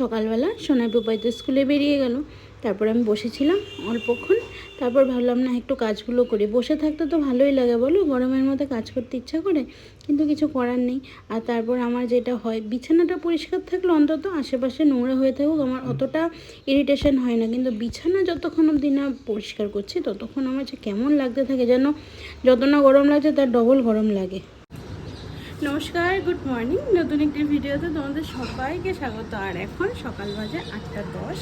সকালবেলা সোনাই বুবাই তো স্কুলে বেরিয়ে গেল। তারপর আমি বসেছিলাম অল্পক্ষণ। তারপর ভাবলাম, না, একটু কাজগুলো করি। বসে থাকতে তো ভালোই লাগে, বলো? গরমের মধ্যে কাজ করতে ইচ্ছা করে, কিন্তু কিছু করার নেই। আর তারপর আমার যেটা হয়, বিছানাটা পরিষ্কার থাকলে অন্তত আশেপাশে নোংরা হয়ে থাকুক, আমার অতটা ইরিটেশন হয় না। কিন্তু বিছানা যতক্ষণ অবধি না পরিষ্কার করছি, ততক্ষণ আমার যে কেমন লাগতে থাকে যেন, যত না গরম লাগছে, তার ডবল গরম লাগে। নমস্কার গুড মর্নিং নতুন একটি ভিডিওতে তোমাদের সবাইকে স্বাগত। আর এখন সকাল বাজে আটটা দশ।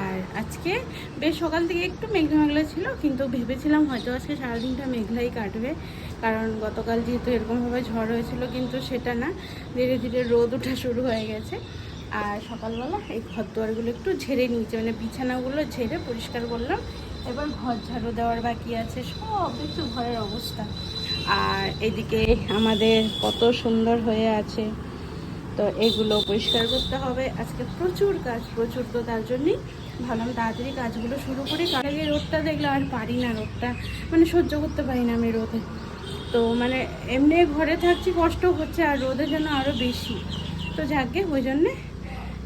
আর আজকে বেশ সকাল থেকে একটু মেঘলা মেঘলা ছিল, কিন্তু ভেবেছিলাম হয়তো আজকে সারাদিনটা মেঘলাই কাটবে। কারণ গতকাল যেহেতু এরকমভাবে ঝড় হয়েছিল, কিন্তু সেটা না। ধীরে ধীরে রোদ ওঠা শুরু হয়ে গেছে। আর সকালবেলা এই ঘর দুয়ারগুলো একটু ঝেড়ে নিয়েছে মানে বিছানাগুলো ঝেড়ে পরিষ্কার করলাম। এবার ঘর ঝাড়ু দেওয়ার বাকি আছে, সব একটু ঘরের অবস্থা। আর এদিকে আমাদের কত সুন্দর হয়ে আছে। তো এগুলো পরিষ্কার করতে হবে। আজকে প্রচুর কাজ প্রচুর তো তার জন্যই ভাবলাম তাড়াতাড়ি কাজগুলো শুরু করি। কারণ আগে রোদটা দেখলে আর পারি না রোদটা। মানে সহ্য করতে পারি না আমি রোদে। তো মানে এমনি ঘরে থাকছি, কষ্ট হচ্ছে আর রোদের জন্য আরও বেশি। তো যাকে ওই জন্যে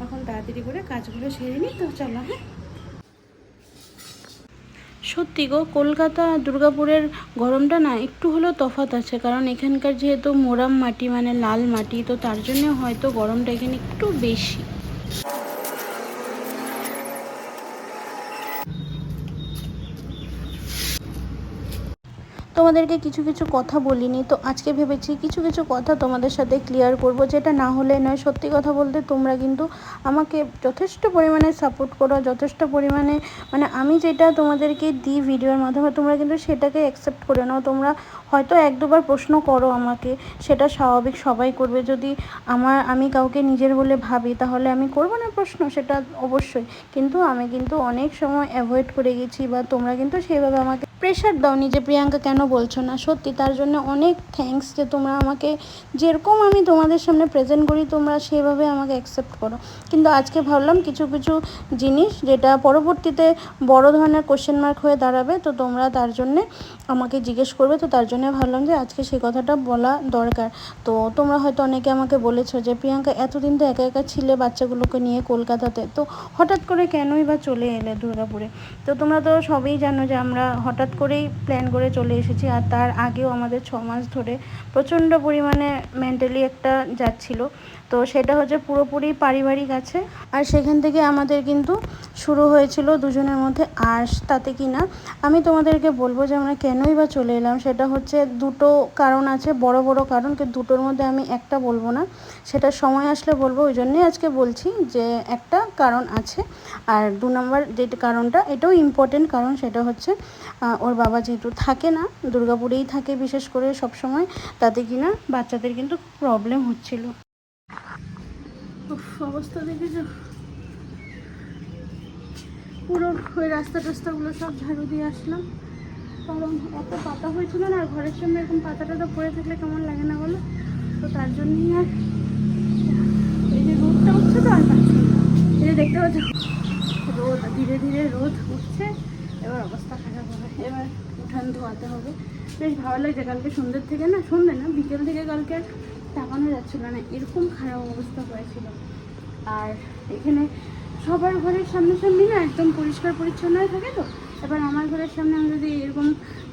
এখন তাড়াতাড়ি করে কাজগুলো সেরে নিই। তো চলো হ্যাঁ। সত্যি গো, কলকাতা, দুর্গাপুরের গরমটা না একটু হলেও তফাত আছে। কারণ এখানকার যেহেতু মোরাম মাটি মানে লাল মাটি, তো তার জন্য হয়তো গরমটা এখানে একটু বেশি। তোমাদেরকে কিছু কিছু কথা বলিনি, তো আজকে ভেবেছি কিছু কিছু কথা তোমাদের সাথে ক্লিয়ার করব, যেটা না হলে নয়, সত্যি কথা বলতে তোমরা কিন্তু আমাকে যথেষ্ট পরিমাণে সাপোর্ট করো, যথেষ্ট পরিমাণে মানে আমি যেটা তোমাদেরকে দিই ভিডিওর মাধ্যমে, তোমরা কিন্তু সেটাকে অ্যাকসেপ্ট করে নাও। তোমরা হয়তো এক দুবার প্রশ্ন করো আমাকে, সেটা স্বাভাবিক সবাই করবে। যদি আমার, আমি কাউকে নিজের বলে ভাবি, তাহলে আমি করব না প্রশ্ন, সেটা অবশ্যই। কিন্তু আমি কিন্তু অনেক সময় অ্যাভয়েড করে গেছি বা তোমরা কিন্তু সেইভাবে আমাকে প্রেশার দাওনি যে প্রিয়াঙ্কা কেন বলছো না? সত্যি, তার জন্য অনেক থ্যাঙ্কস যে তোমরা আমাকে যেরকম আমি তোমাদের সামনে প্রেজেন্ট করি, তোমরা সেভাবে আমাকে অ্যাকসেপ্ট করো। কিন্তু আজকে ভাবলাম কিছু কিছু জিনিস যেটা পরবর্তীতে বড় ধরনের কোশ্চেন মার্ক হয়ে দাঁড়াবে, তো তোমরা তার জন্যে আমাকে জিজ্ঞেস করবে। তো তার জন্য ভাবলাম যে আজকে সেই কথাটা বলা দরকার। তো তোমরা হয়তো অনেকে আমাকে বলেছ যে, প্রিয়াঙ্কা, এতদিন তো একা একা ছিলে বাচ্চাগুলোকে নিয়ে কলকাতাতে। তো হঠাৎ করে কেনই বা চলে এলে দুর্গাপুরে? তো তোমরা তো সবই জানো যে আমরা হঠাৎ করেই প্ল্যান করে চলে এসেছি আর তার আগেও আমাদের ছ মাস ধরে প্রচণ্ড পরিমাণে মেন্টালি একটা যাচ্ছিল তো সেটা হচ্ছে পুরোপুরি পারিবারিক আছে। আর সেখান থেকে আমাদের কিন্তু শুরু হয়েছিল দুজনের মধ্যে আশ, তাতে কি না আমি তোমাদেরকে বলব যে আমরা কেনই বা চলে এলাম, সেটা হচ্ছে দুটো কারণ আছে, বড় বড় কারণ, কিন্তু দুটোর মধ্যে আমি একটা বলব না। সেটা সময় আসলে বলব, ওই জন্যই আজকে বলছি যে একটা কারণ আছে। আর দু নম্বর যে কারণটা, এটাও ইম্পর্টেন্ট কারণ, সেটা হচ্ছে ওর বাবা যেহেতু থাকে না, দুর্গাপুরেই থাকে বিশেষ করে সব সময় তাতে কি না বাচ্চাদের কিন্তু প্রবলেম হচ্ছিল। অবস্থা দেখেছ পুরো ওই রাস্তা টাস্তাগুলো সব ঝাড়ু দিয়ে আসলাম। কারণ এত পাতা হয়েছিল না, আর ঘরের সামনে এরকম পাতা টাতা পড়ে থাকলে কেমন লাগে না বলো? তো তার জন্যই আর এই যে রোদটা উঠছে তো আর পাচ্ছি যে দেখতে পাচ্ছ, রোদ, ধীরে ধীরে রোদ উঠছে। এবার অবস্থা খারাপ হবে। এবার উঠান ধোয়াতে হবে। বেশ ভালো লাগছে কালকে সন্ধ্যের থেকে না? সন্ধ্যে না? বিকেল থেকে কালকে আর তাকানো যাচ্ছিল না, এরকম খারাপ অবস্থা হয়েছিল। আর এখানে সবার ঘরের সামনাসামনি না একদম পরিষ্কার পরিচ্ছন্ন হয়ে থাকে তো। এবার আমার ঘরের সামনে আমি যদি এরকম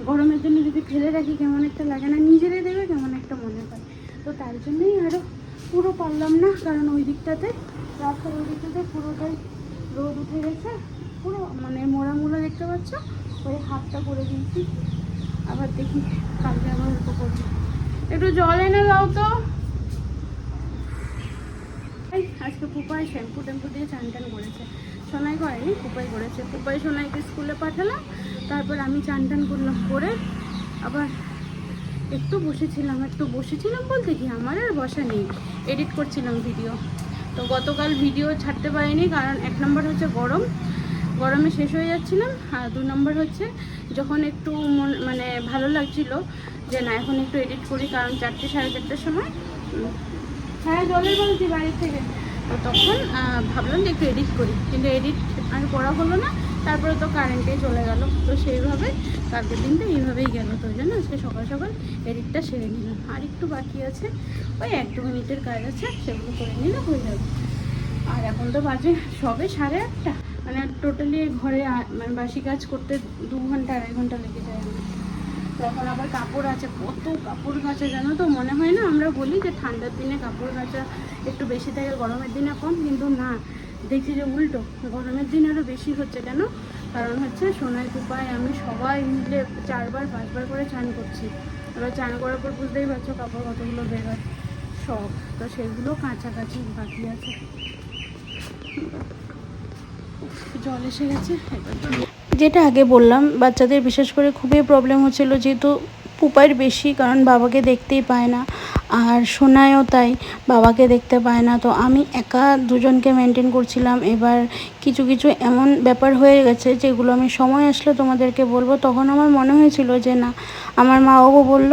গরমের জন্য যদি ফেলে রাখি, কেমন একটা লাগে না, নিজেরাই দেবে কেমন একটা মনে হয়। তো তার জন্যই আরও পুরো পারলাম না, কারণ ওই দিকটাতে রাস্তার ওই দিকটাতে পুরোটাই রোদ উঠে গেছে। পুরো মানে মোড়া মোড়া দেখতে পাচ্ছ, ওই হাতটা করে দিয়েছি। আবার দেখি কালকে আবার উল্টো করব একটু জল এনে দাও তো। আজকে পুপাই শ্যাম্পু ট্যাম্পু দিয়ে চান টান করেছে। সোনাই করেনি পুপাই করেছে। পুপাই সোনাইকে স্কুলে পাঠালাম, তারপর আমি চান টান করলাম করে আবার একটু বসেছিলাম একটু বসেছিলাম বলতে কি, আমার আর বসা নেই। এডিট করছিলাম ভিডিও তো গতকাল ভিডিও ছাড়তে পারিনি, কারণ এক নম্বর হচ্ছে গরম। গরমে শেষ হয়ে যাচ্ছিলাম, আর দু নম্বর হচ্ছে যখন একটু মানে ভালো লাগছিল যে না এখন একটু এডিট করি কারণ চারটে সাড়ে চারটের সময়। হ্যাঁ জলের বলছি বাড়ি থেকে। তো তখন ভাবলাম যে একটু এডিট করি কিন্তু এডিট আর করা হলো না তারপরে তো কারেন্টে চলে গেল। তো সেইভাবে কালকের দিনটা এইভাবেই গেল তো ওই জন্য আজকে সকাল সকাল এডিটটা সেরে নিলাম। আর একটু বাকি আছে ওই এক দু মিনিটের কাজ আছে সেগুলো করে নিলে হয়ে যাবে। আর এখন তো বাজে সবে সাড়ে আটটা। মানে টোটালি ঘরে মানে বাসি কাজ করতে দু ঘণ্টা আড়াই ঘণ্টা লেগে যায় আমার। তখন আবার কাপড় আছে, কত কাপড় কাচা জানো তো? মনে হয় না? আমরা বলি যে ঠান্ডার দিনে কাপড় কাচা একটু বেশি থাকে, গরমের দিনে কম, কিন্তু না। দেখি যে উল্টো, গরমের দিন আরও বেশি হচ্ছে কেন কারণ হচ্ছে সোনাই কুপায় আমি সবাই মিলে চারবার, পাঁচবার করে চান করছি। এবার চান করার পর বুঝতেই পারছ কাপড় কতগুলো বেরোয় সব। তো সেগুলো কাছাকাছি বাকি আছে। জল এসে গেছে যেটা আগে বললাম, বাচ্চাদের বিশেষ করে খুবই প্রবলেম হচ্ছিল যেহেতু পুপাইর বেশি, কারণ বাবাকে দেখতেই পায় না। আর সোনায়ও তাই, বাবাকে দেখতে পায় না। তো আমি একা দুজনকে মেনটেন করছিলাম। এবার কিছু কিছু এমন ব্যাপার হয়ে গেছে যেগুলো আমি সময় আসলে তোমাদেরকে বলব। তখন আমার মনে হয়েছিল যে না, আমার মা বাবু বলল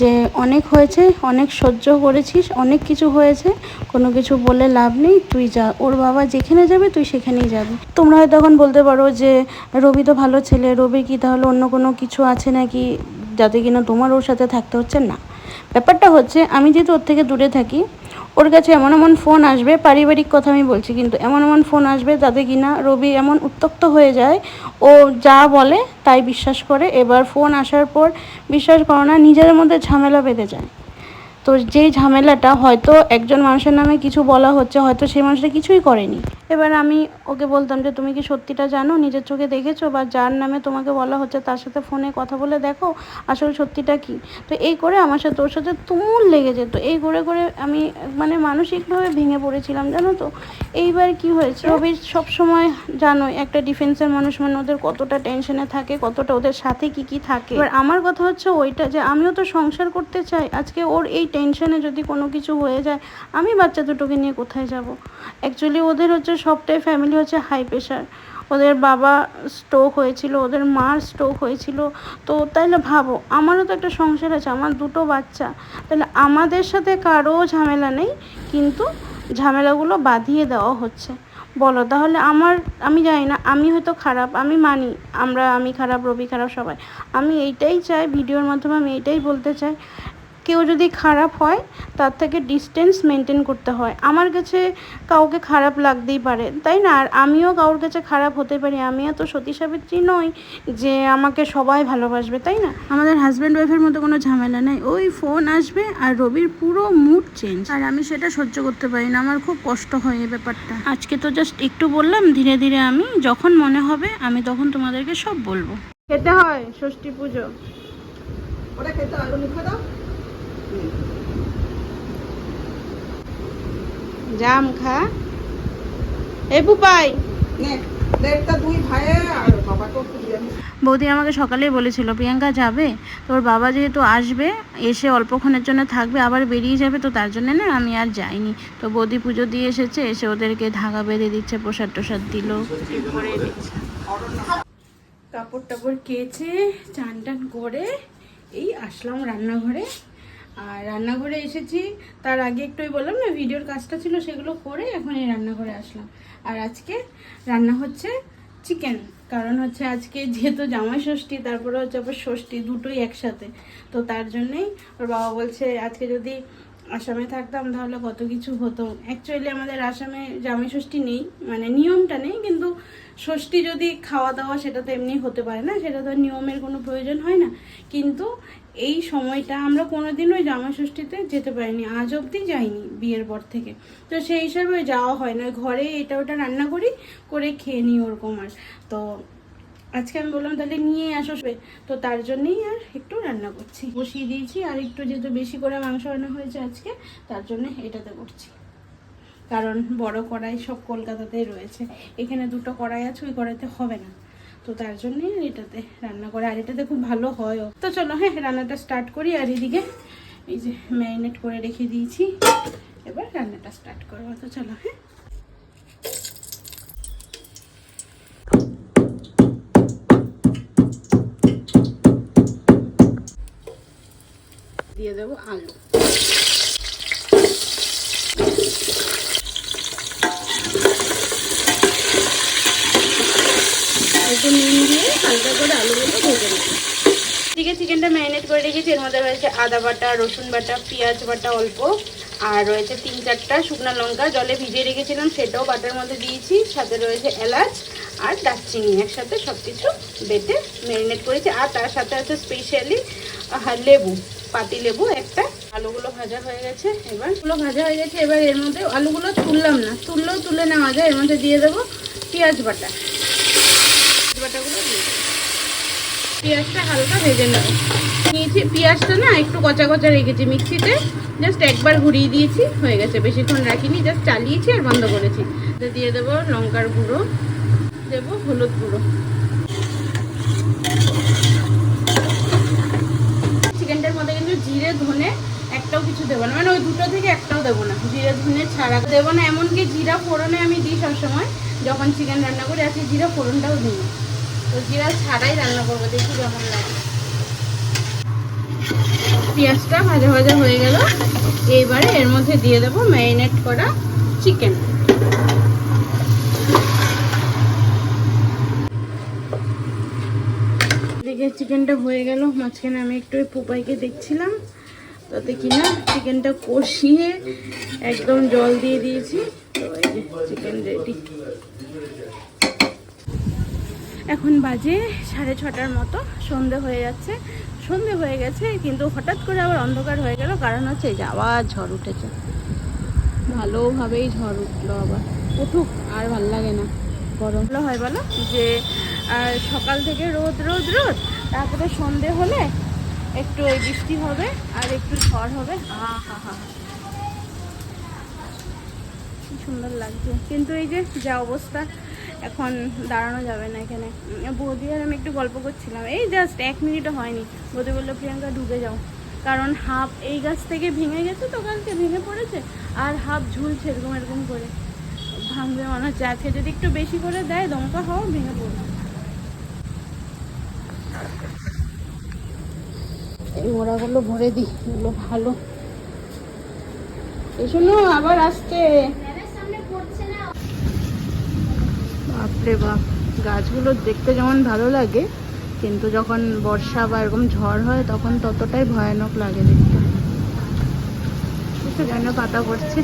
যে, অনেক হয়েছে, অনেক সহ্য করেছিস, অনেক কিছু হয়েছে, কোনো কিছু বলে লাভ নেই, তুই যা, ওর বাবা যেখানে যাবে তুই সেখানেই যাবি। তোমরা হয়তো এখন বলতে পারো যে, রবি তো ভালো ছেলে, রবি কি তাহলে অন্য কোনো কিছু আছে নাকি যাতে কিনা তোমার ওর সাথে থাকতে হচ্ছে? না। ব্যাপারটা হচ্ছে, আমি যেহেতু ওর থেকে দূরে থাকি, ওর কাছে এমন এমন ফোন আসবে, পারিবারিক কথা আমি বলছি, কিন্তু এমন এমন ফোন আসবে যাতে কিনা রবি এমন উত্তক্ত হয়ে যায়, ও যা বলে তাই বিশ্বাস করে, এবার ফোন আসার পর বিশ্বাস করো না, নিজের মধ্যে ঝামেলা বেঁধে যায়। তো যেই ঝামেলাটা হয়তো একজন মানুষের নামে কিছু বলা হচ্ছে, হয়তো সেই মানুষটা কিছুই করেনি। এবার আমি ওকে বলতাম যে, তুমি কি সত্যিটা জানো? নিজের চোখে দেখেছ বা যার নামে তোমাকে বলা হচ্ছে তার সাথে ফোনে কথা বলে দেখো আসলে সত্যিটা কি? তো এই করে আমার সাথে ওর সাথে তুমুল লেগে যেত। এই করে করে আমি মানে মানসিকভাবে ভেঙে পড়েছিলাম, জানো তো। এইবার কি হয়েছে? রবির সবসময় জানো একটা ডিফেন্সের মানুষ মানে ওদের কতটা টেনশনে থাকে, কতটা ওদের সাথে কি কি থাকে। এবার আমার কথা হচ্ছে ওইটা যে, আমিও তো সংসার করতে চাই। আজকে ওর এই টেনশনে যদি কোনো কিছু হয়ে যায়, আমি বাচ্চা দুটোকে নিয়ে কোথায় যাব? অ্যাকচুয়ালি ওদের হচ্ছে সবটাই ফ্যামিলি হচ্ছে হাই প্রেশার ওদের বাবা স্ট্রোক হয়েছিল, ওদের মার স্ট্রোক হয়েছিল। তো তাইলে ভাবো, আমারও তো একটা সংসার আছে, আমার দুটো বাচ্চা। তাহলে আমাদের সাথে কারও ঝামেলা নেই, কিন্তু ঝামেলাগুলো বাঁধিয়ে দেওয়া হচ্ছে। বলো, তাহলে আমার, আমি জানি না, আমি হয়তো খারাপ, আমি মানি, আমরা, আমি খারাপ, রবি খারাপ, সবাই। আমি এইটাই চাই, ভিডিওর মাধ্যমে আমি এইটাই বলতে চাই। কেউ যদি খারাপ হয় তার থেকে ডিস্টেন্স মেনটেন করতে হয়। আমার কাছে কাউকে খারাপ লাগতেই পারে তাই না? আর আমিও কারোর কাছে খারাপ হতে পারি। আমিও তো সতী সাবিত্রী নই যে আমাকে সবাই ভালোবাসবে তাই না? আমাদের হাজব্যান্ড ওয়াইফের মতো কোনো ঝামেলা নেই। ওই ফোন আসবে আর রবির পুরো মুড চেঞ্জ আর আমি সেটা সহ্য করতে পারি না। আমার খুব কষ্ট হয় এই ব্যাপারটা। আজকে তো জাস্ট একটু বললাম ধীরে ধীরে আমি যখন মনে হবে আমি তখন তোমাদেরকে সব বলব। খেতে হয় ষষ্ঠী পুজো। ওটা খেতে হয়। মুখে দাও জাম খা। পুপাই। বৌদি আমাকে সকালেই বলেছিল প্রিয়াঙ্কা যাবে? তোর বাবা যেহেতু আসবে এসে অল্পক্ষণের জন্য থাকবে আবার বেরিয়ে যাবে তো তার জন্য না আমি আর যাইনি। তো বৌদি পুজো দিয়ে এসেছে এসে ওদেরকে ধাগা বেঁধে দিচ্ছে প্রসাদ টোসাদ দিল। কাপড় টাপড় কেচে চান টান করে এই আসলাম রান্নাঘরে। আর রান্নাঘরে এসেছি, তার আগে একটু ওই বললাম না, ভিডিওর কাজটা ছিল সেগুলো করে এখন এই রান্নাঘরে আসলাম। আর আজকে রান্না হচ্ছে চিকেন কারণ হচ্ছে আজকে যেহেতু জামাই ষষ্ঠী, তারপরে হচ্ছে আবার ষষ্ঠী দুটোই একসাথে। তো তার জন্যই ওর বাবা বলছে, আজকে যদি আসামে থাকতাম তাহলে কত কিছু হতো। অ্যাকচুয়ালি আমাদের আসামে জামাই ষষ্ঠী নেই মানে নিয়মটা নেই, কিন্তু ষষ্ঠী যদি খাওয়া দাওয়া সেটা তো এমনি হতে পারে না, সেটা তো নিয়মের কোনো প্রয়োজন হয় না। কিন্তু এই সময়টা আমরা কোনোদিন ওই জামা ষষ্ঠীতে যেতে পারিনি, আজ অবধি যাইনি বিয়ের পর থেকে। তো সেই হিসাবে যাওয়া হয় না, ঘরে এটা ওটা রান্না করি, করে খেয়ে নিই ওরকম আর। তো আজকে আমি বললাম, তাহলে নিয়ে আসো। তো তার জন্যই আর একটু রান্না করছি। বসিয়ে দিয়েছি, আর একটু যেহেতু বেশি করে মাংস রান্না হয়েছে আজকে, তার জন্য এটাতে করছি। কারণ বড় কড়াই সব কলকাতাতেই রয়েছে। এখানে দুটো কড়াই আছে, ওই কড়াইতে হবে না। তো তার জন্যই এটাতে রান্না করে, আর এটাতে খুব ভালো হয়ও তো চলো হ্যাঁ রান্নাটা স্টার্ট করি, আর এদিকে এই যে ম্যারিনেট করে রেখে দিয়েছি। এবার রান্নাটা স্টার্ট করব, তো চলো হ্যাঁ। দিয়ে দেবো আলু একটু নুন দিয়ে হালকা করে আলুগুলো ভেজে নেব এদিকে চিকেনটা ম্যারিনেট করে রেখেছি। এর মধ্যে রয়েছে আদা বাটা, রসুন বাটা, পেঁয়াজ বাটা অল্প। আর রয়েছে তিন চারটা শুকনো লঙ্কা। জলে ভিজিয়ে রেখেছিলাম, সেটাও বাটার মধ্যে দিয়েছি। সাথে রয়েছে এলাচ আর দারচিনি। একসাথে সব কিছু বেটে ম্যারিনেট করেছি। আর তার সাথে আছে স্পেশালি লেবু, পাতি লেবু। একটা আলুগুলো ভাজা হয়ে গেছে, এবারগুলো ভাজা হয়ে গেছে। এবার এর মধ্যে আলুগুলো তুললাম না। তুললেও তুলে নেওয়া যায়। এর মধ্যে দিয়ে দেবো পেঁয়াজ বাটা। পেঁয়াজ বাটাগুলো দিয়ে পেঁয়াজটা হালকা ভেজে নেব। নিয়েছি, পেঁয়াজটা না একটু কচা কচা রেখেছি মিক্সিতে। জাস্ট একবার ঘুরিয়ে দিয়েছি, হয়ে গেছে। বেশিক্ষণ রাখিনি, জাস্ট চালিয়েছি আর বন্ধ করেছি। দিয়ে দেবো লঙ্কার গুঁড়ো, দেবো হলুদ গুঁড়ো। চিকেনটার মধ্যে কিন্তু জিরে, ধনে একটাও কিছু দেবো না। মানে ওই দুটো থেকে একটাও দেবো না। জিরে, ধনে ছাড়া দেবো না। এমনকি জিরা ফোড়নে আমি দিই সবসময়, যখন চিকেন রান্না করি আজকে জিরা ফোড়নটাও দিই। ছাড়াই রান্না করব, দেখি পেঁয়াজটা ভাজা ভাজা হয়ে গেল। এইবারে এর মধ্যে দিয়ে দেবো ম্যারিনেট করা চিকেন। এদিকে চিকেনটা হয়ে গেল। মাঝখানে আমি একটু পোপাইকে দেখছিলাম। তাতে কিনা চিকেনটা কষিয়ে একদম জল দিয়ে দিয়েছি। তো এই যে চিকেন রেডি। এখন বাজে সাড়ে ছটার মতো, সন্ধে হয়ে যাচ্ছে। সন্ধে হয়ে গেছে, কিন্তু হঠাৎ করে আবার অন্ধকার হয়ে গেল, কারণ হচ্ছে এই যে আবার ঝড় উঠেছে। ভালোভাবেই ঝড় উঠল আবার। উঠুক, আর ভালো লাগে না। গরম হয় বলো? যে সকাল থেকে রোদ রোদ রোদ। তারপরে সন্ধে হলে একটু ওই বৃষ্টি হবে, আর একটু ঝড় হবে। হা হা। হা সুন্দর লাগছে। কিন্তু এই যে, যা অবস্থা। এখন দাঁড়ানো যাবে না এখানে। বৌদি আর আমি একটু গল্প করছিলাম। এই জাস্ট এক মিনিটও হয়নি। বৌদি বলল, প্রিয়াঙ্কা ঢুকে যাও। কারণ হাফ এই গাছ থেকে ভেঙে গেছে তো, কালকে ভেঙে পড়েছে। আর হাফ ঝুলছে এরকম এরকম করে। ভাঙবে মনে হচ্ছে। আজকে যদি একটু বেশি করে দেয়, দমকা হাওয়া ভেঙে পড়বে। এই মোড়াগুলো ভরে দিই এগুলো ভালো। এই শোনো, আবার আসছে। বাপরে বাপ। গাছগুলো দেখতে যেমন ভালো লাগে, কিন্তু যখন বর্ষা বা এরকম ঝড় হয়, তখন ততটাই ভয়ানক লাগে দেখতে। যেন পাতা পড়ছে।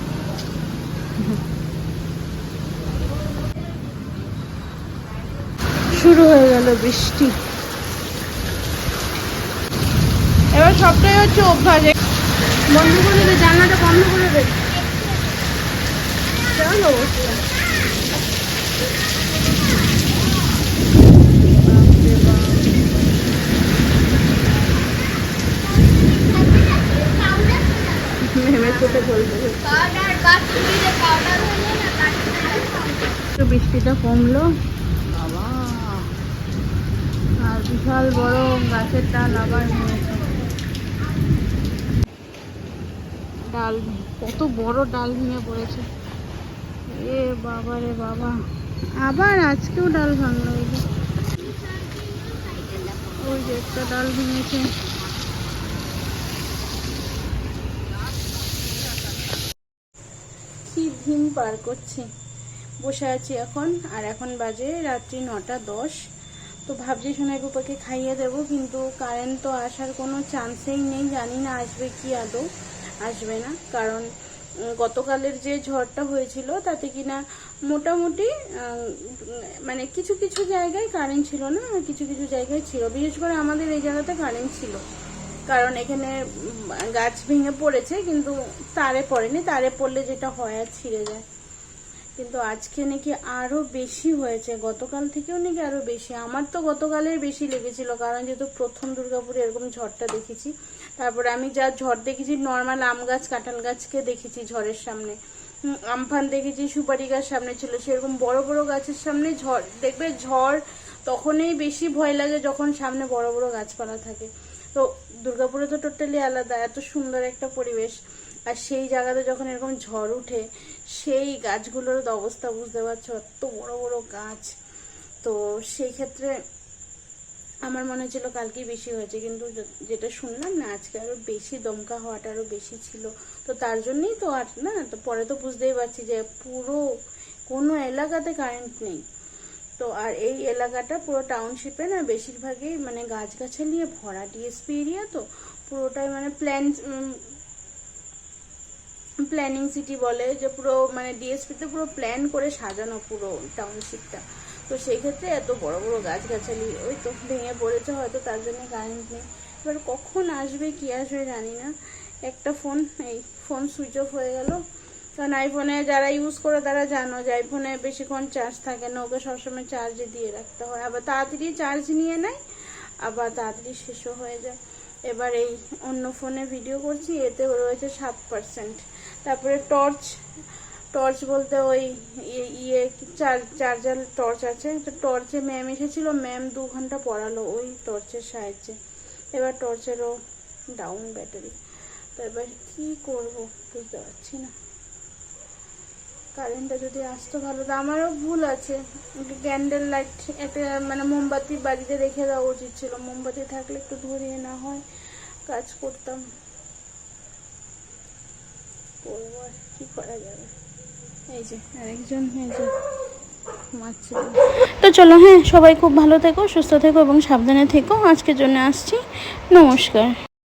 শুরু হয়ে গেল বৃষ্টি। এবার সবটাই হচ্ছে অভ্যাস। বন্ধ করে দে জানলাটা বন্ধ করে দে। কেমন অবস্থা বাপরে বাপ। চোখে একটু বৃষ্টিটা কমলো। বাবা। আর বিশাল বড় গাছের ডাল আবার ডাল কত বড় ডাল ভেঙে পড়েছে। এ বাবা রে বাবা। আবার আজকেও ডাল ভাঙলো ওই যে একটা ডাল ভেঙেছে। কি দিন পার করছি। বসে আছি এখন, আর এখন বাজে রাত্রি নটা দশ। তো ভাবছি সোনাই পাপাকে খাইয়ে দেবো, কিন্তু কারেন্ট তো আসার কোনো চান্সেই নেই, জানি না আসবে কি আদৌ, আসবে না। কারণ গতকালের যে ঝড়টা হয়েছিল, তাতে কিনা মোটামুটি মানে কিছু কিছু জায়গায় কারেন্ট ছিল না, কিছু কিছু জায়গায় ছিল। বিশেষ করে আমাদের এই জায়গাতে কারেন্ট ছিল। কারণ এখানে গাছ ভেঙে পড়েছে, কিন্তু তারে পড়েনি। তারে পড়লে যেটা হয় আর ছিঁড়ে যায়। কিন্তু আজকে নাকি আরও বেশি হয়েছে? গতকাল থেকেও নাকি আরও বেশি? আমার তো গতকালের বেশি লেগেছিল, কারণ যেহেতু প্রথম দুর্গাপুরে এরকম ঝড়টা দেখেছি। তারপরে আমি যা ঝড় দেখেছি, নর্মাল আম গাছ, কাঁঠাল গাছকে দেখেছি ঝড়ের সামনে। আমফান দেখেছি, সুপারি গাছ সামনে ছিল, সেরকম বড় বড় গাছের সামনে ঝড়, দেখবে ঝড় তখনই বেশি ভয় লাগে যখন সামনে বড় বড় গাছপালা থাকে। তো দুর্গাপুরে তো টোটালি আলাদা, এত সুন্দর একটা পরিবেশ। আর সেই জায়গাতে যখন এরকম ঝড় উঠে, সেই গাছগুলোর তো অবস্থা বুঝতে পারছ, এত বড় বড় গাছ। তো সেই ক্ষেত্রে আমার মনে হচ্ছিল কালকেই বেশি হয়েছে, কিন্তু যেটা শুনলাম না, আজকে আরও বেশি দমকা হওয়াটা আরও বেশি ছিল। তো তার জন্যই তো আর না, তো পরে তো বুঝতেই পারছি যে পুরো কোনো এলাকাতে কারেন্ট নেই। তো আর এই এলাকাটা পুরো টাউনশিপে না বেশিরভাগই মানে গাছগাছালি নিয়ে ভরা ডিএসপি এরিয়া তো, পুরোটাই মানে প্ল্যান প্ল্যানিং সিটি বলে যে পুরো মানে ডিএসপিতে পুরো প্ল্যান করে সাজানো পুরো টাউনশিপটা তো সেই ক্ষেত্রে এত বড় বড় গাছগাছালি, ওই তো ভেঙে পড়েছে, হয়তো তার জন্য কারেন্ট নেই। এবার কখন আসবে, কি আসবে জানি না। একটা ফোন এই ফোন সুইচ অফ হয়ে গেল। কারণ আইফোনে যারা ইউজ করে তারা জানো যে আইফোনে বেশিক্ষণ চার্জ থাকে না, ওকে সবসময় চার্জে দিয়ে রাখতে হয়। আবার তাড়াতাড়ি চার্জ নিয়ে নেয়, আবার তাড়াতাড়ি শেষও হয়ে যায়। এবার এই অন্য ফোনে ভিডিও করছি, এতে রয়েছে সাত পার্সেন্ট তারপরে টর্চ টর্চ বলতে ওই ইয়ে ইয়ে চার্জার টর্চ আছে। তো টর্চে ম্যাম এসেছিল ম্যাম দু ঘণ্টা পড়ালো ওই টর্চের সাহায্যে। এবার টর্চেরও ডাউন ব্যাটারি তো এবার কী করব বুঝতে পারছি না। কারেন্টটা যদি আসতো ভালো। তো আমারও ভুল আছে। ক্যান্ডেল লাইট একটা মানে মোমবাতি বাড়িতে রেখে দেওয়া উচিত ছিল। মোমবাতি থাকলে একটু ধরিয়ে না হয়, কাজ করতাম। আর কি করা যাবে। এই যে যে তো চলো হ্যাঁ সবাই খুব ভালো থেকো, সুস্থ থেকো এবং সাবধানে থেকো। আজকের জন্য আসছি। নমস্কার।